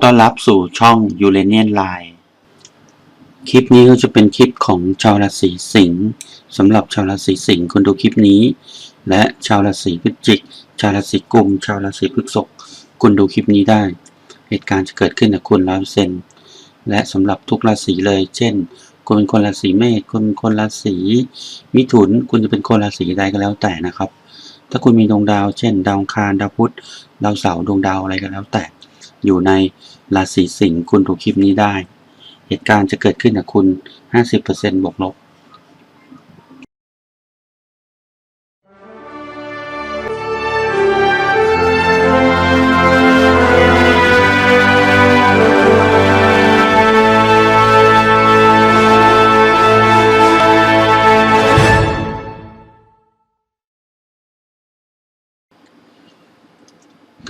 ขอต้อนรับสู่ช่องยูเรเนียนไลน์คลิปนี้ก็จะเป็นคลิปของชาวราศีสิงห์สำหรับชาวราศีสิงห์คนดูคลิปนี้ และชาวราศีพฤศจิก ชาวราศีกุม ชาวราศีพฤษภคุณดูคลิปนี้ได้ เหตุการณ์จะเกิดขึ้นกับคุณร้อยเปอร์เซ็นและสำหรับทุกราศีเลย เช่น คุณเป็นคนราศีเมษคุณเป็นคนราศีมิถุน คุณจะเป็นคนราศีใดก็แล้วแต่นะครับ ถ้าคุณมีดวงดาว เช่น ดาวคารดาวพุธดาวเสาร์ดวงดาวอะไรก็แล้วแต่ อยู่ในราศีสิงห์คุณดูคลิปนี้ได้ เหตุการณ์จะเกิดขึ้นกับคุณ 50%บวกลบ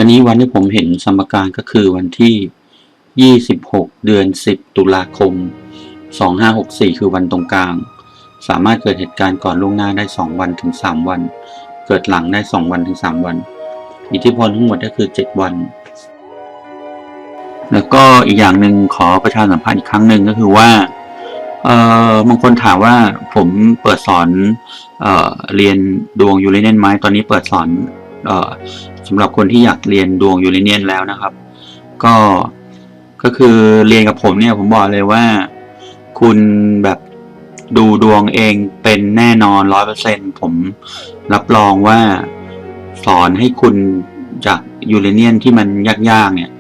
ตอนนี้วันที่ผมเห็นสมการก็คือวันที่ 26 เดือน 10 ตุลาคม 2564 คือวันตรงกลาง สามารถเกิดเหตุการณ์ก่อนล่วงหน้าได้ 2 วันถึง 3 วัน เกิดหลังได้ 2 วันถึง 3 วัน อิทธิพลทั้งหมดก็คือ 7 วัน แล้วก็อีกอย่างหนึ่งขอประชาสัมพันธ์อีกครั้งหนึ่งก็คือว่าเอ่อบางคนถามว่าผมเปิดสอนเอ่อเรียนดวงยูเรเนียนไหมตอนนี้เปิดสอน สำหรับคนที่อยากเรียนดวงยูเรเนียนแล้วนะครับ ก็ก็คือเรียนกับผมเนี่ยผมบอกเลยว่า คุณแบบดูดวงเองเป็นแน่นอนร้อยเปอร์เซ็นผมรับรองว่าสอนให้คุณจากยูเรเนียนที่มันยากๆเนี่ย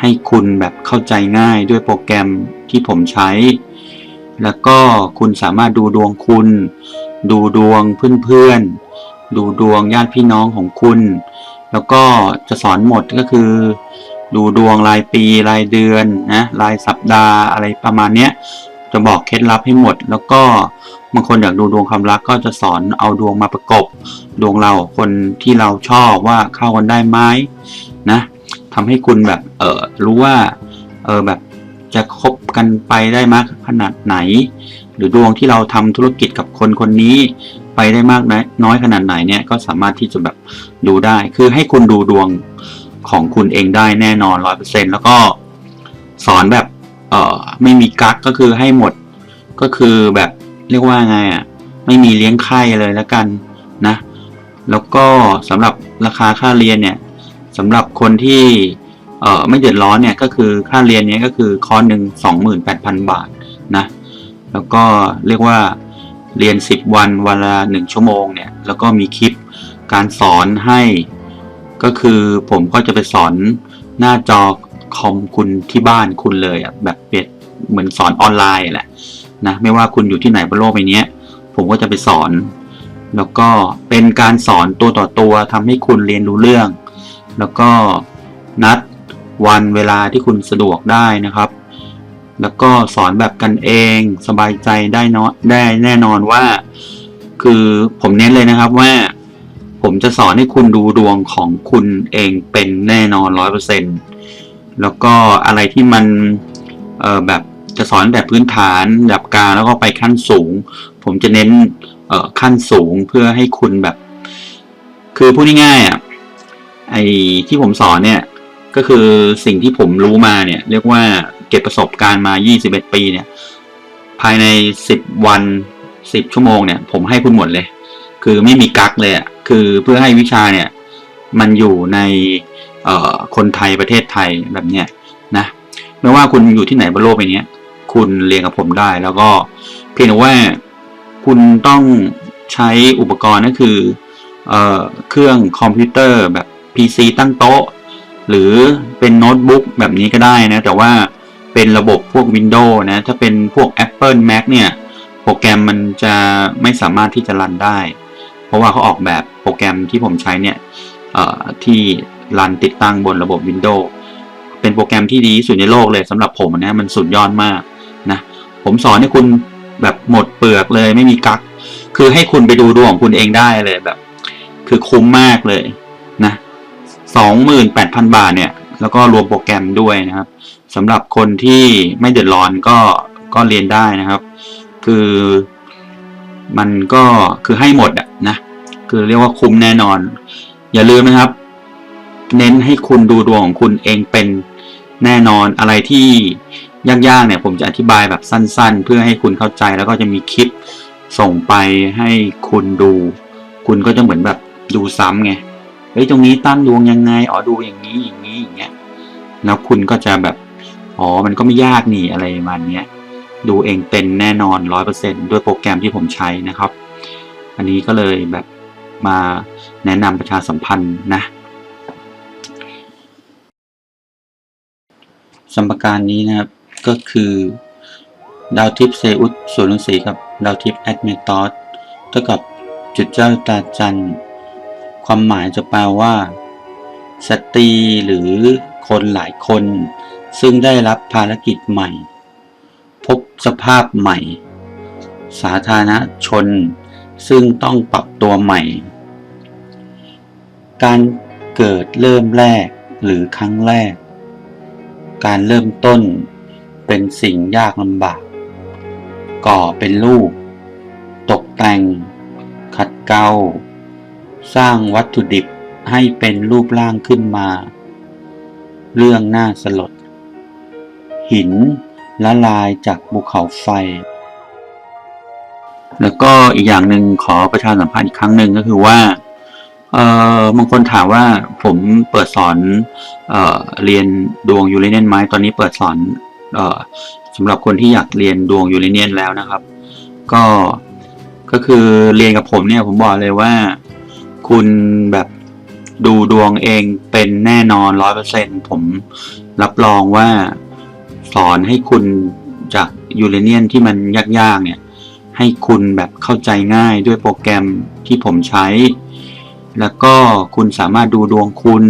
ให้คุณแบบเข้าใจง่ายด้วยโปรแกรมที่ผมใช้ แล้วก็คุณสามารถดูดวงคุณ ดูดวงเพื่อนๆ ดูดวงญาติพี่น้องของคุณ แล้วก็จะสอนหมดก็คือ ดูดวงรายปีรายเดือนนะรายสัปดาห์อะไรประมาณเนี้ยจะบอกเคล็ดลับให้หมด แล้วก็บางคนอยากดูดวงความรักก็จะสอนเอาดวงมาประกบ ดวงเราคนที่เราชอบว่าเข้ากันได้ไหมนะทำให้คุณแบบเออรู้ว่าเออแบบจะคบกันไปได้มากขนาดไหน หรือดวงที่เราทำธุรกิจกับคนคนนี้ ไปได้มากน้อยขนาดไหนเนี่ยก็สามารถที่จะแบบดูได้ คือให้คุณดูดวงของคุณเองได้แน่นอนร้อยเปอร์เซ็นแล้วก็สอนแบบเอ่อไม่มีกักก็คือให้หมดก็คือแบบเรียกว่าไงอะไม่มีเลี้ยงไข่เลยแล้วกันนะ แล้วก็สำหรับราคาค่าเรียนเนี่ยสำหรับคนที่เอ่อไม่เดือดร้อนเนี่ยก็คือค่าเรียนเนี้ยก็คือคอร์สหนึ่งสองหมื่นแปดพันบาทนะ แล้วก็เรียกว่า เรียน 10 วันวันละ1ชั่วโมงเนี่ยแล้วก็มีคลิปการสอนให้ ก็คือผมก็จะไปสอนหน้าจอคอมคุณที่บ้านคุณเลยอะแบบเปรียบเหมือนสอนออนไลน์แหละนะไม่ว่าคุณอยู่ที่ไหนบนโลกใบนี้ผมก็จะไปสอน แล้วก็เป็นการสอนตัวต่อตัวทำให้คุณเรียนรู้เรื่อง แล้วก็นัดวันเวลาที่คุณสะดวกได้นะครับ แล้วก็สอนแบบกันเองสบายใจได้เนาะได้แน่นอนว่า คือผมเน้นเลยนะครับว่า ผมจะสอนให้คุณดูดวงของคุณเองเป็นแน่นอนร้อยเปอร์เซ็นแล้วก็อะไรที่มันเอ่อแบบจะสอนแบบพื้นฐานหยับกลางแล้วก็ไปขั้นสูง ผมจะเน้นเอ่อขั้นสูงเพื่อให้คุณแบบ คือพูดง่ายๆอะไอที่ผมสอนเนี่ยก็คือสิ่งที่ผมรู้มาเนี่ย เรียกว่า เก็บประสบการณ์มา 21 ปีเนี่ย ภายใน 10 วัน 10 ชั่วโมงเนี่ย ผมให้คุณหมดเลย คือไม่มีกักเลยอะคือเพื่อให้วิชาเนี่ย มันอยู่ในคนไทยประเทศไทยแบบเนี้ยนะไม่ว่าคุณอยู่ที่ไหนบนโลกใบนี้คุณเรียนกับผมได้แล้วก็เพียงแต่ว่าคุณต้องใช้อุปกรณ์ก็คือเอเครื่องคอมพิวเตอร์แบบ PC ตั้งโต๊ะ หรือเป็นโน้ตบุ๊กแบบนี้ก็ได้นะ แต่ว่า เป็นระบบพวก Windows นะ ถ้าเป็นพวก Apple Mac เนี่ย โปรแกรมมันจะไม่สามารถที่จะรันได้ เพราะว่าเขาออกแบบโปรแกรมที่ผมใช้เนี่ยที่รันติดตั้งบนระบบ Windows เป็นโปรแกรมที่ดีที่สุดในโลกเลยสำหรับผมนะ มันสุดยอดมากนะ ผมสอนให้คุณแบบหมดเปลือกเลยไม่มีกัก คือให้คุณไปดูดวงของคุณเองได้เลยแบบ คือคุ้มมากเลยนะสองหมื่นแปดพันบาทเนี่ย แล้วก็รวมโปรแกรมด้วยนะครับ สำหรับคนที่ไม่เดือดร้อนก็ก็เรียนได้นะครับ คือมันก็คือให้หมดอะนะคือเรียกว่าคุ้มแน่นอน อย่าลืมนะครับ เน้นให้คุณดูดวงของคุณเองเป็นแน่นอนอะไรที่ยากๆเนี่ยผมจะอธิบายแบบสั้น ๆ เพื่อให้คุณเข้าใจแล้วก็จะมีคลิปส่งไปให้คุณดู คุณก็จะเหมือนแบบดูซ้ำไงเฮ้ยตรงนี้ตั้งดวงยังไงอ๋อดูอย่างนี้อย่างนี้อย่างเงี้ยแล้วคุณก็จะแบบ อ๋อ มันก็ไม่ยากนี่อะไรประมาณนี้ดูเองเป็นแน่นอนร้อยเปอร์เซ็นด้วยโปรแกรมที่ผมใช้นะครับ อันนี้ก็เลยแบบมาแนะนำประชาสัมพันธ์นะสมการนี้นะครับ ก็คือดาวทิพย์เซอุสส่วนรังสีกับดาวทิพย์แอดเมตอสเท่ากับจุดเจ้าตาจันทร์ความหมายจะแปลว่าสตรีหรือคนหลายคน ซึ่งได้รับภารกิจใหม่ พบสภาพใหม่ สาธารณชน ซึ่งต้องปรับตัวใหม่ การเกิดเริ่มแรกหรือครั้งแรก การเริ่มต้นเป็นสิ่งยากลำบาก ก่อเป็นรูป ตกแต่ง ขัดเกลาสร้างวัตถุดิบให้เป็นรูปร่างขึ้นมา เรื่องน่าสลด หินละลายจากภูเขาไฟ แล้วก็อีกอย่างหนึ่งขอประชาสัมพันธ์อีกครั้งหนึ่งก็คือว่าเอ่อบางคนถามว่าผมเปิดสอนเอ่อเรียนดวงยูเรเนียนไหมตอนนี้เปิดสอนเอ่อสำหรับคนที่อยากเรียนดวงยูเรเนียนแล้วนะครับ ก็ก็คือเรียนกับผมเนี่ยผมบอกเลยว่าคุณแบบดูดวงเองเป็นแน่นอนร้อยเปอร์เซ็นผมรับรองว่า สอนให้คุณจากยูเรเนียนที่มันยากๆเนี่ย ให้คุณแบบเข้าใจง่ายด้วยโปรแกรมที่ผมใช้ แล้วก็คุณสามารถดูดวงคุณ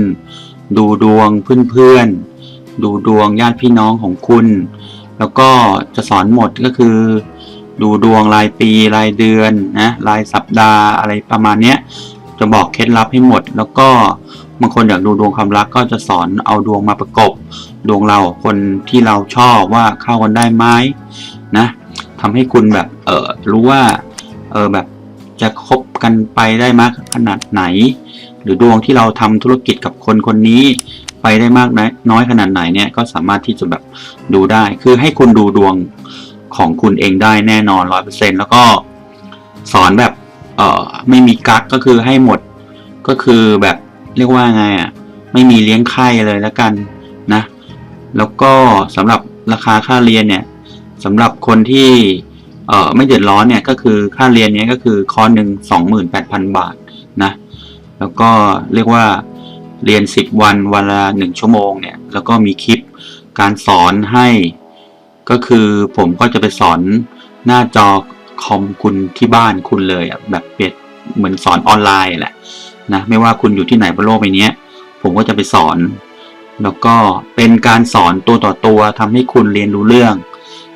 ดูดวงเพื่อนๆ ดูดวงญาติพี่น้องของคุณ แล้วก็จะสอนหมดก็คือ ดูดวงรายปีรายเดือนนะรายสัปดาห์อะไรประมาณเนี้ยจะบอกเคล็ดลับให้หมด แล้วก็บางคนอยากดูดวงความรักก็จะสอนเอาดวงมาประกบ ดวงเราคนที่เราชอบว่าเข้ากันได้ไหมนะทำให้คุณแบบเออรู้ว่าเออแบบจะคบกันไปได้มากขนาดไหน หรือดวงที่เราทำธุรกิจกับคนคนนี้ไปได้มากน้อยขนาดไหนเนี่ยก็สามารถที่จะแบบดูได้ คือให้คุณดูดวงของคุณเองได้แน่นอนร้อยเปอร์เซ็นแล้วก็สอนแบบเออไม่มีกักก็คือให้หมดก็คือแบบเรียกว่าไงอะไม่มีเลี้ยงไข้เลยแล้วกัน แล้วก็สำหรับราคาค่าเรียนเนี่ยสำหรับคนที่เอ่อไม่เดือดร้อนเนี่ยก็คือค่าเรียนเนี้ยก็คือคอร์สหนึ่งสองหมื่นแปดพันบาทนะแล้วก็เรียกว่าเรียนสิบวันวันละหนึ่งชั่วโมงเนี่ยแล้วก็มีคลิปการสอนให้ ก็คือผมก็จะไปสอนหน้าจอคอมคุณที่บ้านคุณเลยอะแบบเปรียบเหมือนสอนออนไลน์แหละนะไม่ว่าคุณอยู่ที่ไหนบนโลกใบนี้ผมก็จะไปสอน แล้วก็เป็นการสอนตัวต่อตัวทำให้คุณเรียนรู้เรื่อง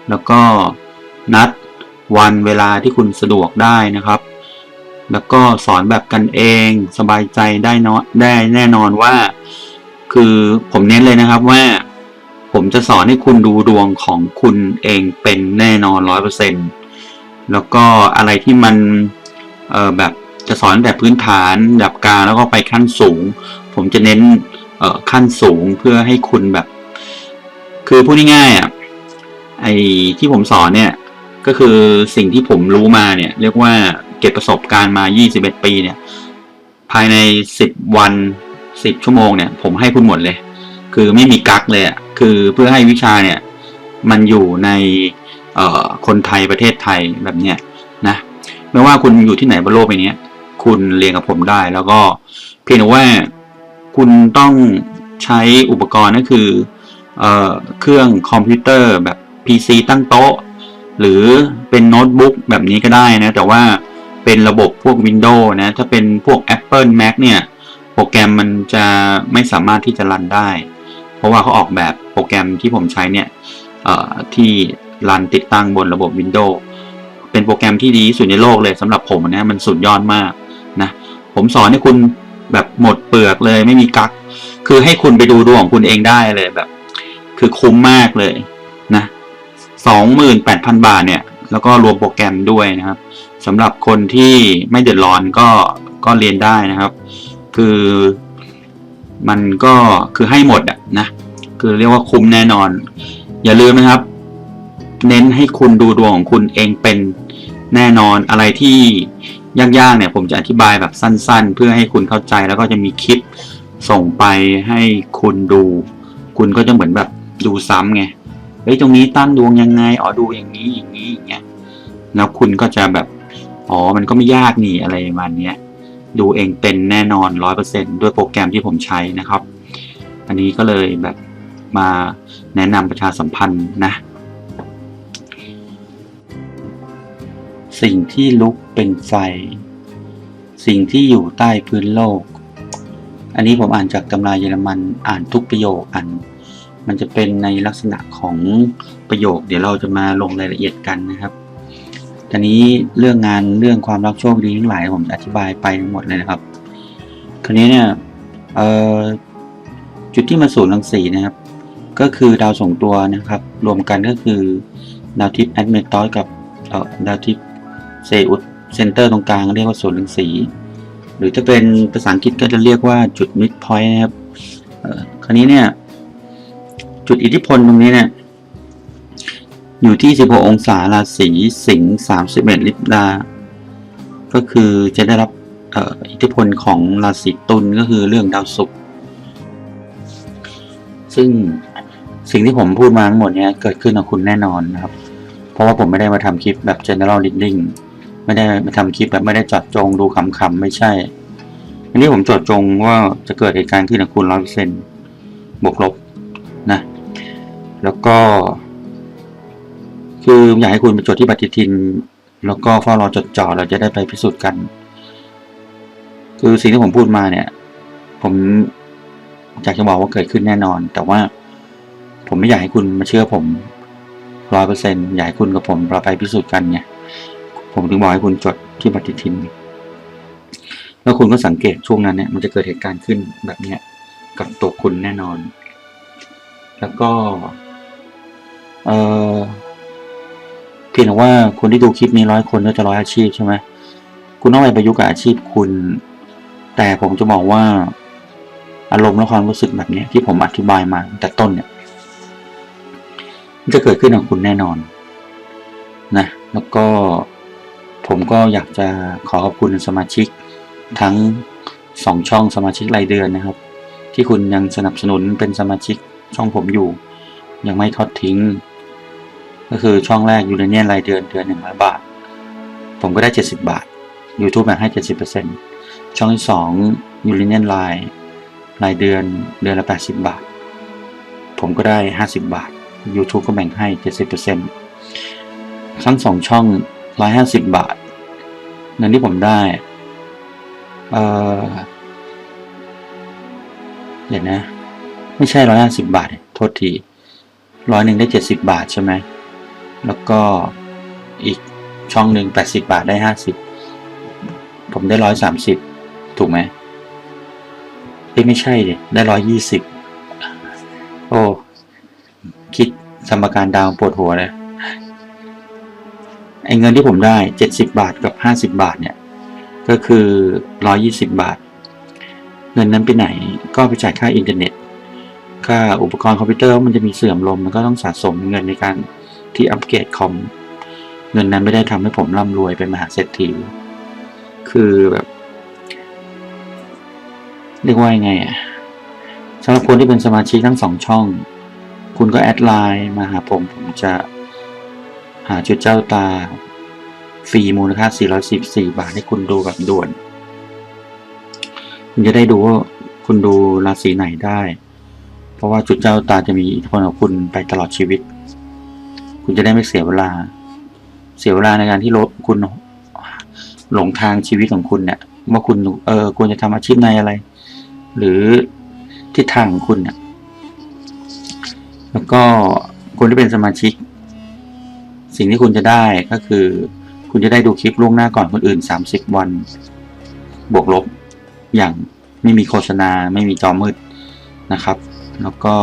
แล้วก็นัดวันเวลาที่คุณสะดวกได้นะครับ แล้วก็สอนแบบกันเองสบายใจได้เนาะได้แน่นอนว่า คือผมเน้นเลยนะครับว่า ผมจะสอนให้คุณดูดวงของคุณเองเป็นแน่นอนร้อยเปอร์เซ็นแล้วก็อะไรที่มันเออแบบจะสอนแบบพื้นฐานแบบกลางแล้วก็ไปขั้นสูง ผมจะเน้น เอ่อขั้นสูงเพื่อให้คุณแบบ คือพูดง่ายๆอะไอที่ผมสอนเนี่ย ก็คือสิ่งที่ผมรู้มาเนี่ย เรียกว่าเก็บประสบการณ์มา 21 ปีเนี่ย ภายใน 10 วัน 10 ชั่วโมงเนี่ย ผมให้คุณหมดเลย คือไม่มีกักเลยอะคือเพื่อให้วิชาเนี่ย มันอยู่ในเออคนไทยประเทศไทยแบบเนี้ยนะไม่ว่าคุณอยู่ที่ไหนบนโลกใบนี้คุณเรียนกับผมได้แล้วก็เพียงแต่ว่า คุณต้องใช้อุปกรณ์ก็คือเออเครื่องคอมพิวเตอร์แบบ PC ตั้งโต๊ะ หรือเป็นโน้ตบุ๊กแบบนี้ก็ได้นะ แต่ว่าเป็นระบบพวก Windows นะ ถ้าเป็นพวก Apple Mac เนี่ยโปรแกรมมันจะไม่สามารถที่จะรันได้ เพราะว่าเขาออกแบบโปรแกรมที่ผมใช้เนี่ยที่รันติดตั้งบนระบบ Windows เป็นโปรแกรมที่ดีที่สุดในโลกเลยสำหรับผมนะมันสุดยอดมากนะผมสอนให้คุณ แบบหมดเปลือกเลยไม่มีกัก คือให้คุณไปดูดวงของคุณเองได้เลยแบบ คือคุ้มมากเลยนะสองหมื่นแปดพันบาทเนี่ย แล้วก็รวมโปรแกรมด้วยนะครับสำหรับคนที่ไม่เดือดร้อนก็ก็เรียนได้นะครับ คือมันก็คือให้หมดอะนะคือเรียกว่าคุ้มแน่นอน อย่าลืมนะครับ เน้นให้คุณดูดวงของคุณเองเป็นแน่นอนอะไรที่ ยากๆเนี่ยผมจะอธิบายแบบสั้นๆ เพื่อให้คุณเข้าใจแล้วก็จะมีคลิปส่งไปให้คุณดู คุณก็จะเหมือนแบบดูซ้ำไงเฮ้ยตรงนี้ตั้งดวงยังไงอ๋อดูอย่างนี้อย่างนี้อย่างเงี้ยแล้วคุณก็จะแบบอ๋อมันก็ไม่ยากนี่อะไรประมาณเนี้ยดูเองเป็นแน่นอนร้อยเปอร์เซ็นด้วยโปรแกรมที่ผมใช้นะครับ อันนี้ก็เลยแบบมาแนะนำประชาสัมพันธ์นะ สิ่งที่ลุกเป็นไฟ สิ่งที่อยู่ใต้พื้นโลก อันนี้ผมอ่านจากตำราเยอรมันอ่านทุกประโยคอ่านมันจะเป็นในลักษณะของประโยค เดี๋ยวเราจะมาลงรายละเอียดกันนะครับทีนี้เรื่องงานเรื่องความรักโชคดีทั้งหลายผมจะอธิบายไปทั้งหมดเลยนะครับ คราวนี้เนี่ยจุดที่มาสู่รังสีนะครับ ก็คือดาวส่งตัวนะครับ รวมกันก็คือดาวทิพย์แอดเมตอสกับดาวทิพย์ เซอุสเซนเตอร์ตรงกลางเรียกว่าศูนย์รังสี หรือถ้าเป็นภาษาอังกฤษก็จะเรียกว่าจุดมิดพอยต์นะครับคราวนี้เนี่ย จุดอิทธิพลตรงนี้เนี่ย อยู่ที่ 16 องศาราศีสิงห์31 ลิบดา ก็คือจะได้รับอ่ออิทธิพลของราศีตุลก็คือเรื่องดาวศุกร์ซึ่งสิ่งที่ผมพูดมาทั้งหมดเนี้ยเกิดขึ้นกับคุณแน่นอนนะครับ เพราะว่าผมไม่ได้มาทำคลิปแบบ general reading ไม่ได้มาทำคลิปแบบไม่ได้จอดจงดูคำๆไม่ใช่ อันนี้ผมจอดจงว่าจะเกิดเหตุการณ์ขึ้นกับคุณร้อยเปอร์เซ็นต์บวกลบนะ แล้วก็ คืออยากให้คุณไปจดที่ปฏิทิน แล้วก็เฝ้ารอจดจ่อเราจะได้ไปพิสูจน์กัน คือสิ่งที่ผมพูดมาเนี่ย ผมอยากจะบอกว่าเกิดขึ้นแน่นอน แต่ว่าผมไม่อยากให้คุณมาเชื่อผมร้อยเปอร์เซ็นอยากให้คุณกับผมเราไปพิสูจน์กันไง ผมถึงบอกให้คุณจดที่ปฏิทิน แล้วคุณก็สังเกตช่วงนั้นเนี่ยมันจะเกิดเหตุการณ์ขึ้นแบบเนี้ยกับตัวคุณแน่นอน แล้วก็ เออเพียงแต่ว่าคนที่ดูคลิปนี้ร้อยคนก็จะร้อยอาชีพใช่ไหมคุณต้องไปประยุกต์กับอาชีพคุณ แต่ผมจะบอกว่า อารมณ์และความรู้สึกแบบเนี้ยที่ผมอธิบายมาแต่ต้นเนี่ยมันจะเกิดขึ้นกับคุณแน่นอนนะ แล้วก็ ผมก็อยากจะขอขอบคุณสมาชิกทั้งสองช่องสมาชิกรายเดือนนะครับ ที่คุณยังสนับสนุนเป็นสมาชิกช่องผมอยู่ ยังไม่ทอดทิ้ง ก็คือช่องแรกยูเรเนียนรายเดือนเดือนหนึ่งร้อยบาท ผมก็ได้เจ็ดสิบาท YouTube แบ่งให้เจ็ดสิบเปอร์เซ็นช่องที่สองยูเรเนียนไลน์รายเดือนเดือนละแปดสิบาท ผมก็ได้ห้าสิบาท YouTube ก็แบ่งให้เจ็ดสิบเปอร์เซ็นทั้งสองช่อง ร้อยห้าสิบบาทเงินที่ผมได้ เออเดี๋ยวนะ ไม่ใช่ร้อยห้าสิบบาท โทษทีร้อยหนึ่งได้เจ็ดสิบบาทใช่ไหม แล้วก็อีกช่องหนึ่งแปดสิบาทได้ห้าสิบผมได้ร้อยสามสิบถูกไหมเอ้ไม่ใช่ดิได้ร้อยยี่สิบโอ้ คิดสมการดาวปวดหัวเลย ไอ้เงินที่ผมได้เจ็ดสิบาทกับห้าสิบาทเนี่ย ก็คือร้อยี่สิบาท เงินนั้นไปไหนก็ไปจ่ายค่าอินเทอร์เน็ต ค่าอุปกรณ์คอมพิวเตอร์มันจะมีเสื่อมลมมันก็ต้องสะสมเงินในการที่อัปเกรดคอม เงินนั้นไม่ได้ทำให้ผมร่ำรวยเป็นมหาเศรษฐี คือแบบเรียกว่ายังไงอะสำหรับคนที่เป็นสมาชิกทั้งสองช่อง คุณก็แอดไลน์มาหาผมผมจะ หาจุดเจ้าตาฟรีมูลค่า 414 บาทให้คุณดูแบบด่วน คุณจะได้ดูว่าคุณดูราศีไหนได้ เพราะว่าจุดเจ้าตาจะมีอิทธิพลกับคุณไปตลอดชีวิต คุณจะได้ไม่เสียเวลา เสียเวลาในการที่ลบคุณหลงทางชีวิตของคุณเนี่ยว่าคุณเออควรจะทำอาชีพในอะไร หรือทิศทางของคุณเนี่ยแล้วก็คนที่เป็นสมาชิก สิ่งที่คุณจะได้ก็คือ คุณจะได้ดูคลิปล่วงหน้าก่อนคนอื่น 30 วัน บวกลบ อย่างไม่มีโฆษณาไม่มีจอมืดนะครับ แล้วก็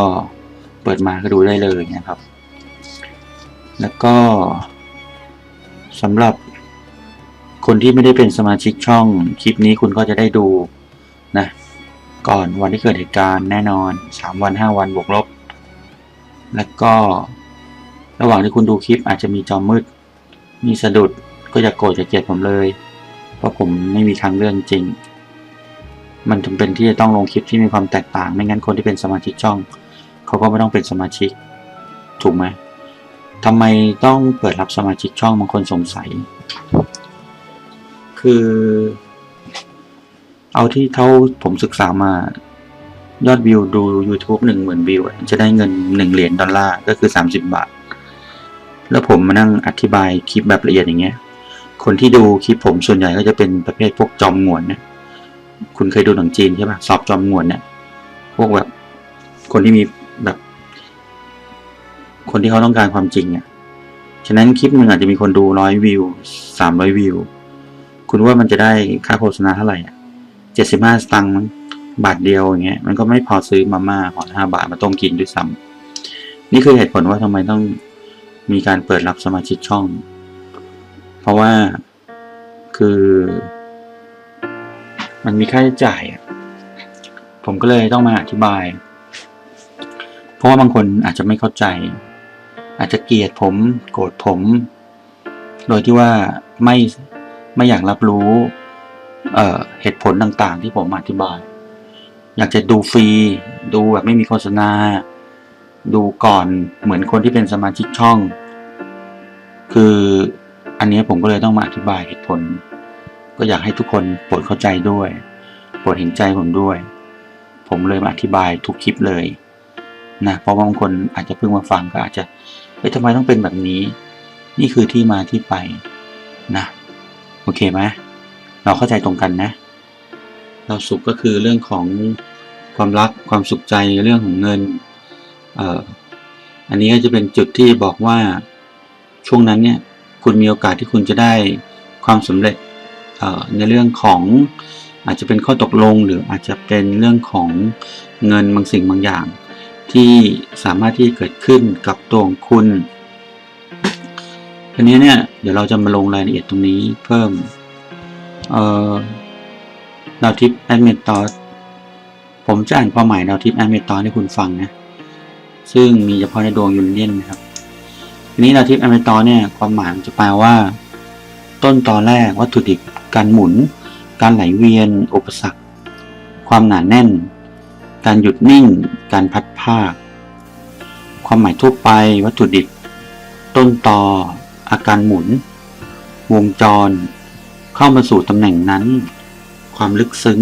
เปิดมาก็ดูได้เลยนะครับ แล้วก็สำหรับคนที่ไม่ได้เป็นสมาชิกช่องคลิปนี้คุณก็จะได้ดูนะก่อนวันที่เกิดเหตุการณ์แน่นอน 3 วัน 5 วันบวกลบ แล้วก็ ระหว่างที่คุณดูคลิปอาจจะมีจอมืด มีสะดุดก็อย่าโกรธอย่าเกลียดผมเลย เพราะผมไม่มีทางเลื่อกจริง มันจำเป็นที่จะต้องลงคลิปที่มีความแตกต่าง ไม่งั้นคนที่เป็นสมาชิกช่อง เขาก็ไม่ต้องเป็นสมาชิก ถูกไหมทำไมต้องเปิดรับสมาชิกช่องบางคนสงสัย คือ เอาที่เท่าผมศึกษามายอดวิวดู YouTube หนึ่งหมื่นวิว จะได้เงินหนึ่งเหรียญดอลลาร์ก็คือสามสิบบาท แล้วผมมานั่งอธิบายคลิปแบบละเอียดอย่างเงี้ย คนที่ดูคลิปผมส่วนใหญ่ก็จะเป็นประเภทพวกจอมงวนนะ คุณเคยดูหนังจีนใช่ปะสอบจอมงวนเนี่ย พวกแบบคนที่มีแบบ คนที่เขาต้องการความจริงอะ ฉะนั้นคลิปหนึ่งอาจจะมีคนดูร้อยวิวสามร้อยวิว คุณว่ามันจะได้ค่าโฆษณาเท่าไหร่อะเจ็ดสิบห้าสตังค์บาทเดียวอย่างเงี้ย มันก็ไม่พอซื้อมาม่าห่อห้าบาทมาต้มกินด้วยซ้ำนี่คือเหตุผลว่าทำไมต้อง มีการเปิดรับสมาชิกช่อง เพราะว่าคือ มันมีค่าใช้จ่ายผมก็เลยต้องมาอธิบาย เพราะว่าบางคนอาจจะไม่เข้าใจ อาจจะเกลียดผมโกรธผม โดยที่ว่าไม่ไม่อยากรับรู้เเหตุผลต่างๆ ที่ผมอธิบาย อยากจะดูฟรี ดูแบบไม่มีโฆษณา ดูก่อนเหมือนคนที่เป็นสมาชิกช่อง คืออันนี้ผมก็เลยต้องมาอธิบายเหตุผล ก็อยากให้ทุกคนโปรดเข้าใจด้วยโปรดเห็นใจผมด้วย ผมเลยมาอธิบายทุกคลิปเลยนะเพราะบางคนอาจจะเพิ่งมาฟังก็อาจจะเฮ้ยทำไมต้องเป็นแบบนี้ นี่คือที่มาที่ไปนะโอเคไหมเราเข้าใจตรงกันนะ เราสุขก็คือเรื่องของความรักความสุขใจเรื่องของเงิน อันนี้ก็จะเป็นจุดที่บอกว่าช่วงนั้นเนี่ยคุณมีโอกาสที่คุณจะได้ความสำเร็จในเรื่องของอาจจะเป็นข้อตกลงหรืออาจจะเป็นเรื่องของเงินบางสิ่งบางอย่าง ที่สามารถที่จะเกิดขึ้นกับตัวของคุณทีนี้เนี่ยเดี๋ยวเราจะมาลงรายละเอียดตรงนี้เพิ่มเอ่อดาวทิปแอดเมตตอผมจะอ่านความหมายดาวทิปแอดเมตตอให้คุณฟังนะ ซึ่งมีเฉพาะในดวงยูเนียนนะครับทีนี้ดาวทิปแอดเมตอสเนี่ยความหมายมันจะแปลว่า ต้นตอนแรกวัตถุดิบการหมุน การไหลเวียน อุปสรรค ความหนาแน่น การหยุดนิ่ง การพัดภาค ความหมายทั่วไป วัตถุดิบ ต้นตออาการหมุน วงจร เข้ามาสู่ตำแหน่งนั้น ความลึกซึ้ง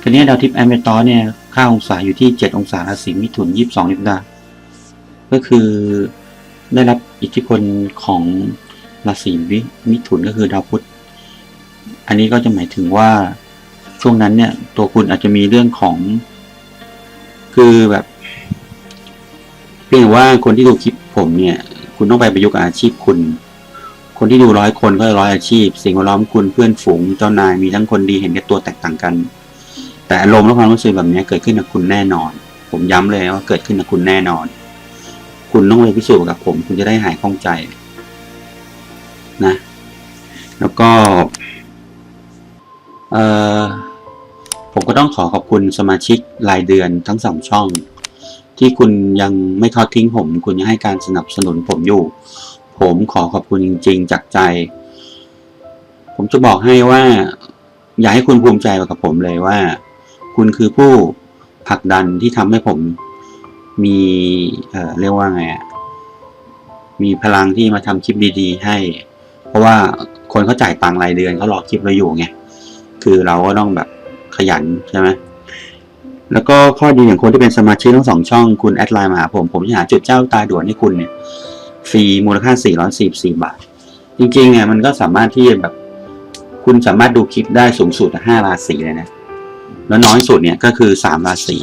ทีนี้ดาวทิพย์แอมเบตอเนี่ยค่าองศาอยู่ที่ 7 องศาราศีมิถุน 22นิบดาก็คือได้รับอิทธิพลของราศีมิถุนก็คือดาวพุธ อันนี้ก็จะหมายถึงว่าช่วงนั้นเนี่ยตัวคุณอาจจะมีเรื่องของ คือแบบเพียงว่าคนที่ดูคลิปผมเนี่ย คุณต้องไปประยุกต์อาชีพคุณ คนที่ดูร้อยคนก็ร้อยอาชีพ สิ่งแวดล้อมคุณเพื่อนฝูงเจ้านายมีทั้งคนดีเห็นแก่ตัวแตกต่างกัน แต่อารมณ์และความรู้สึกแบบนี้เกิดขึ้นกับคุณแน่นอน ผมย้ำเลยว่าเกิดขึ้นกับคุณแน่นอน คุณต้องไปพิสูจน์กับผม คุณจะได้หายข้องใจนะ แล้วก็ เอ่อผมก็ต้องขอขอบคุณสมาชิกรายเดือนทั้งสองช่อง ที่คุณยังไม่ทอดทิ้งผม คุณยังให้การสนับสนุนผมอยู่ ผมขอขอบคุณจริง ๆ จากใจ ผมจะบอกให้ว่า อยากให้คุณภูมิใจกับผมเลยว่า คุณคือผู้ผลักดันที่ทำให้ผมมีเอ่อเรียกว่าไงอะมีพลังที่มาทำคลิปดีๆให้ เพราะว่าคนเขาจ่ายตังค์รายเดือนเขารอคลิปเราอยู่ไงคือเราก็ต้องแบบขยันใช่ไหมแล้วก็ข้อดีอย่างคนที่เป็นสมาชิกทั้งสองช่องคุณแอดไลน์มาหาผมผมจะหาจุดเจ้าตาด่วนให้คุณเนี่ยฟรีมูลค่า 444 บาท จริงๆเนี่ยมันก็สามารถที่แบบ คุณสามารถดูคลิปได้สูงสุด5ราศีเลยนะ แล้วน้อยสุดเนี่ยก็คือ3ราศี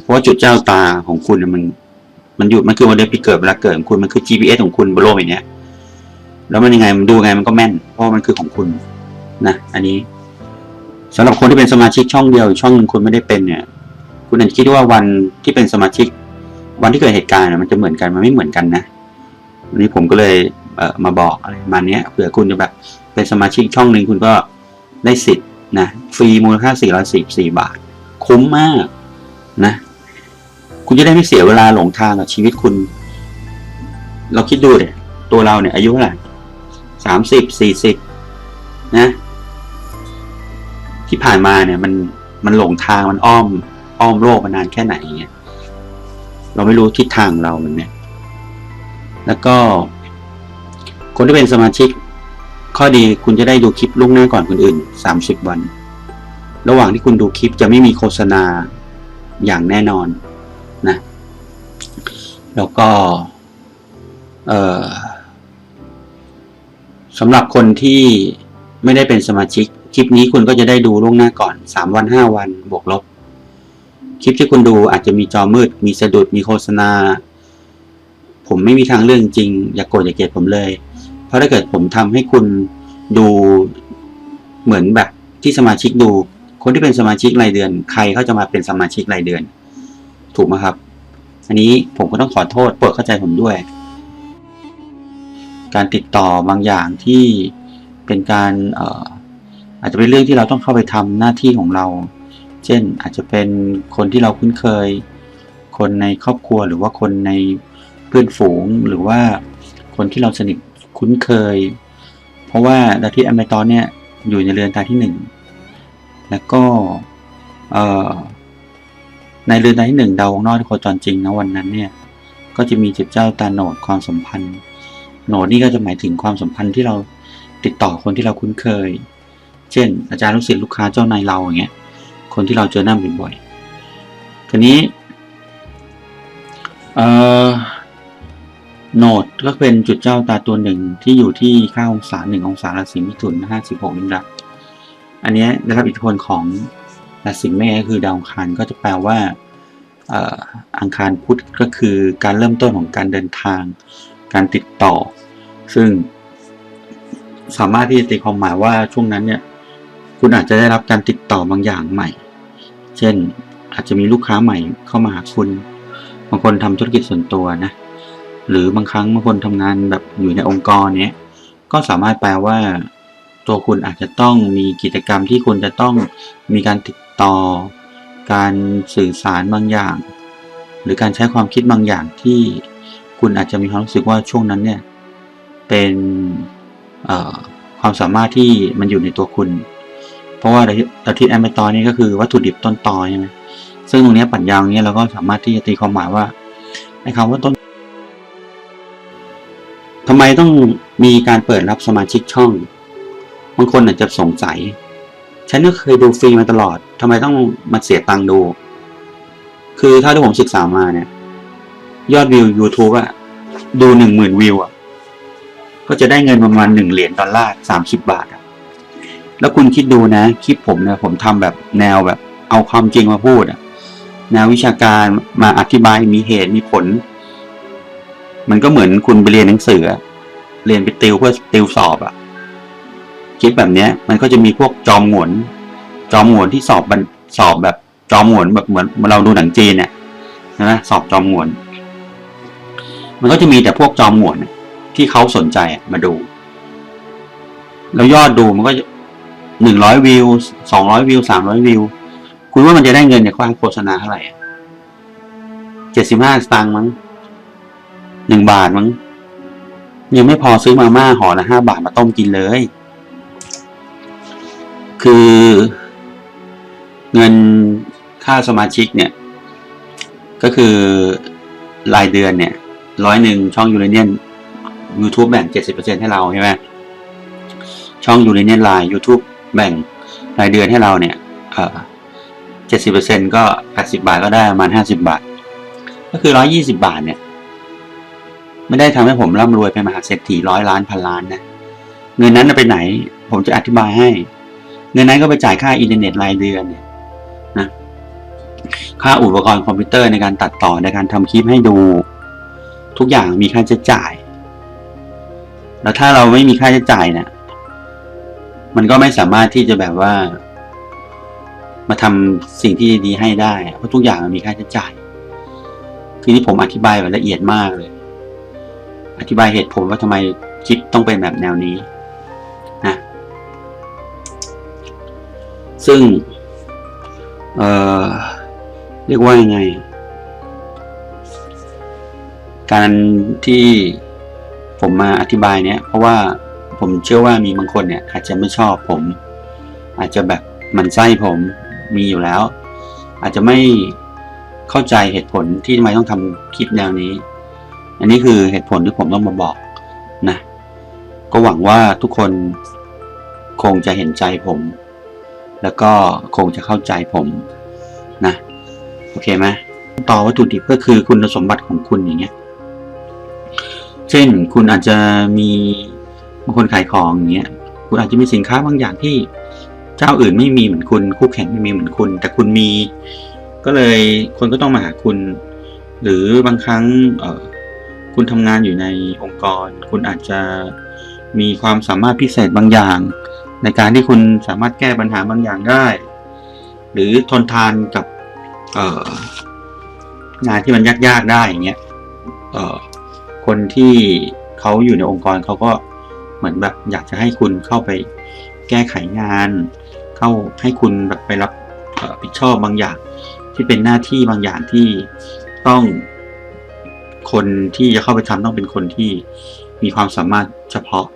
เพราะว่าจุดเจ้าตาของคุณมันมันอยู่มันคือวันเดือนปีเกิดเวลาเกิดของคุณมันคือ GPS ของคุณบนโลกใบเนี้ยแล้วมันยังไงมันดูไงมันก็แม่น เพราะมันคือของคุณนะอันนี้สำหรับคนที่เป็นสมาชิกช่องเดียว ช่องหนึงคุณไม่ได้เป็นเนี่ย คุณอาจจะคิดว่าวันที่เป็นสมาชิก วันที่เกิดเหตุการณ์มันจะเหมือนกันมันไม่เหมือนกันนะวันนี้ผมก็เลยเอ่อมาบอกอะไรมาเนี้ยเผื่อคุณจะแบบเป็นสมาชิกช่องหนึ่งคุณก็ได้สิทธิ์ นะฟรีมูลค่า 444 บาท คุ้มมากนะ คุณจะได้ไม่เสียเวลาหลงทางกับชีวิตคุณ เราคิดดูเนี่ยตัวเราเนี่ยอายุเท่าไหร่สามสิบสี่สิบนะ ที่ผ่านมาเนี่ย มันมันหลงทางมันอ้อม อ้อมโลกมานานแค่ไหนเงี้ยเราไม่รู้ทิศทางเราเนี่ย แล้วก็คนที่เป็นสมาชิก ข้อดีคุณจะได้ดูคลิปล่วงหน้าก่อนคนอื่นสามสิบวัน ระหว่างที่คุณดูคลิปจะไม่มีโฆษณาอย่างแน่นอนนะ แล้วก็สำหรับคนที่ไม่ได้เป็นสมาชิก คลิปนี้คุณก็จะได้ดูล่วงหน้าก่อนสามวันห้าวัน บวกลบ คลิปที่คุณดูอาจจะมีจอมืด มีสะดุด มีโฆษณา ผมไม่มีทางเรื่องจริง อย่ากโกรธอย่าเกลียดผมเลย เพราะถ้าเกิดผมทำให้คุณดูเหมือนแบบที่สมาชิกดู คนที่เป็นสมาชิกรายเดือน ใครเขาจะมาเป็นสมาชิกรายเดือน ถูกไหมครับ อันนี้ผมก็ต้องขอโทษโปรดเข้าใจผมด้วย การติดต่อบางอย่างที่เป็นการอออาจจะเป็นเรื่องที่เราต้องเข้าไปทำหน้าที่ของเรา เช่นอาจจะเป็นคนที่เราคุ้นเคย คนในครอบครัวหรือว่าคนในเพื่อนฝูงหรือว่าคนที่เราสนิท คุ้นเคย เพราะว่าดาวที่อมเบตอนเนี่ยอยู่ในเรือนตาที่หนึ่งแล้วก็ในเรือนตาที่หนึ่งดาววงนอกที่โคจรจริงนะวันนั้นเนี่ยก็จะมีเจ็บเจ้าตาโหนดความสัมพันธ์โหนดนี่ก็จะหมายถึงความสัมพันธ์ที่เราติดต่อคนที่เราคุ้นเคย เช่น อาจารย์ลูกศิษย์ลูกค้าเจ้านายเราอย่างเงี้ยคนที่เราเจอหน้าบ่อยๆทีนี้เอ่อ โนดก็เป็นจุดเจ้าตาตัวหนึ่งที่อยู่ที่ค่าองศาหนึ่งองศาราศีมิถุนห้าสิบหกนิรัตอันนี้ได้รับอิทธิพลของราศีเมษคือดาวอังคารก็จะแปลว่าอังคารพุธก็คือการเริ่มต้นของการเดินทาง การติดต่อ ซึ่งสามารถที่จะตีความหมายว่าช่วงนั้นเนี่ยคุณอาจจะได้รับการติดต่อบางอย่างใหม่ เช่นอาจจะมีลูกค้าใหม่เข้ามาหาคุณ บางคนทำธุรกิจส่วนตัวนะ หรือบางครั้งบางคนทำงานแบบอยู่ในองค์กรเนี้ยก็สามารถแปลว่า ตัวคุณอาจจะต้องมีกิจกรรมที่คุณจะต้องมีการติดต่อ การสื่อสารบางอย่าง หรือการใช้ความคิดบางอย่างที่คุณอาจจะมีความรู้สึกว่าช่วงนั้นเนี่ยเป็นความสามารถที่มันอยู่ในตัวคุณ เพราะว่าดาวทิศแอมเบตอนนี่ก็คือวัตถุดิบต้นตอใช่ไหมซึ่งตรงนี้ปรัชญาตรงเนี้ยเราก็สามารถที่จะตีความหมายว่าไอ้คำว่าต้น ทำไมต้องมีการเปิดรับสมาชิกช่อง บางคนอาจจะสงสัย ฉันก็เคยดูฟรีมาตลอดทำไมต้องมาเสียตังค์ดู คือถ้าที่ผมศึกษามาเนี่ย ยอดวิว YouTube อะดูหนึ่งหมื่นวิวอะก็จะได้เงินประมาณหนึ่งเหรียญดอลลาร์สามสิบบาทอะแล้วคุณคิดดูนะ คลิปผมเนี่ยผมทำแบบแนวแบบ เอาความจริงมาพูดอะแนววิชาการมาอธิบายมีเหตุมีผล มันก็เหมือนคุณไปเรียนหนังสือ เรียนไปติวเพื่อติวสอบอะคลิปแบบเนี้ย มันก็จะมีพวกจอมหงวนจอมหงวนที่สอบบันสอบแบบจอมหงวนแบบเหมือนเราดูหนังจีนเนี่ยนะสอบจอมหงวน มันก็จะมีแต่พวกจอมหงวนที่เขาสนใจมาดู แล้วยอดดูมันก็หนึ่งร้อยวิวสองร้อยวิวสามร้อยวิว คุณว่ามันจะได้เงินจากการโฆษณาเท่าไหร่เจ็ดสิบห้าสตางค์มั้ง หนึ่งบาทมั้งยังไม่พอซื้อมาม่าห่อละห้าบาทมาต้มกินเลย คือ เงินค่าสมาชิกเนี่ย ก็คือรายเดือนเนี่ยร้อยหนึ่งช่องยูเรเนียน YouTube แบ่งเจ็ดสิบเปอร์เซ็นให้เราใช่ไหมช่องยูเรเนียนไลน์ YouTube แบ่งรายเดือนให้เราเนี่ยเอ่อเจ็ดสิบเปอร์เซ็นก็แปดสิบาทก็ได้ประมาณห้าสิบาท ก็คือร้อยี่สิบาทเนี่ย ไม่ได้ทำให้ผมร่ำรวยเป็นมหาเศรษฐีร้อยล้านพันล้านนะเงินนั้นไปไหน ผมจะอธิบายให้ เงินนั้นก็ไปจ่ายค่าอินเทอร์เน็ตรายเดือนเนี่ยนะค่าอุปกรณ์คอมพิวเตอร์ในการตัดต่อในการทำคลิปให้ดู ทุกอย่างมีค่าใช้จ่าย แล้วถ้าเราไม่มีค่าใช้จ่ายเนี่ยมันก็ไม่สามารถที่จะแบบว่า มาทำสิ่งที่ดีให้ได้ เพราะทุกอย่างมันมีค่าใช้จ่าย ทีนี้ผมอธิบายแบบละเอียดมากเลย อธิบายเหตุผลว่าทำไมคลิปต้องเป็นแบบแนวนี้นะซึ่ง เอ่อ เรียกว่ายังไง การที่ผมมาอธิบายเนี่ยเพราะว่าผมเชื่อว่ามีบางคนเนี่ยอาจจะไม่ชอบผม อาจจะแบบมันไส้ผมมีอยู่แล้ว อาจจะไม่เข้าใจเหตุผลที่ทำไมต้องทำคลิปแนวนี้ อันนี้คือเหตุผลที่ผมต้องมาบอกนะ ก็หวังว่าทุกคนคงจะเห็นใจผม แล้วก็คงจะเข้าใจผมนะ โอเคไหมต่อวัตถุดิบก็คือคุณสมบัติของคุณอย่างเงี้ย เช่นคุณอาจจะมีบางคนขายของอย่างเงี้ย คุณอาจจะมีสินค้าบางอย่างที่เจ้าอื่นไม่มีเหมือนคุณ คู่แข่งไม่มีเหมือนคุณ แต่คุณมี ก็เลยคนก็ต้องมาหาคุณ หรือบางครั้งเออ คุณทำงานอยู่ในองค์กร คุณอาจจะมีความสามารถพิเศษบางอย่าง ในการที่คุณสามารถแก้ปัญหาบางอย่างได้ หรือทนทานกับงานที่มันยากๆได้อย่างเงี้ยคนที่เขาอยู่ในองค์กรเขาก็เหมือนแบบอยากจะให้คุณเข้าไปแก้ไขงาน เข้าให้คุณแบบไปรับผิดชอบบางอย่าง ที่เป็นหน้าที่บางอย่างที่ต้อง คนที่จะเข้าไปทำต้องเป็นคนที่มีความสามารถเฉพาะ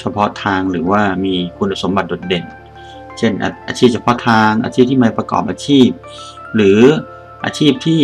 เฉพาะทางหรือว่ามีคุณสมบัติโดดเด่น เช่นอาอาชีพเฉพาะทางอาชีพที่มาประกอบอาชีพ หรืออาชีพที่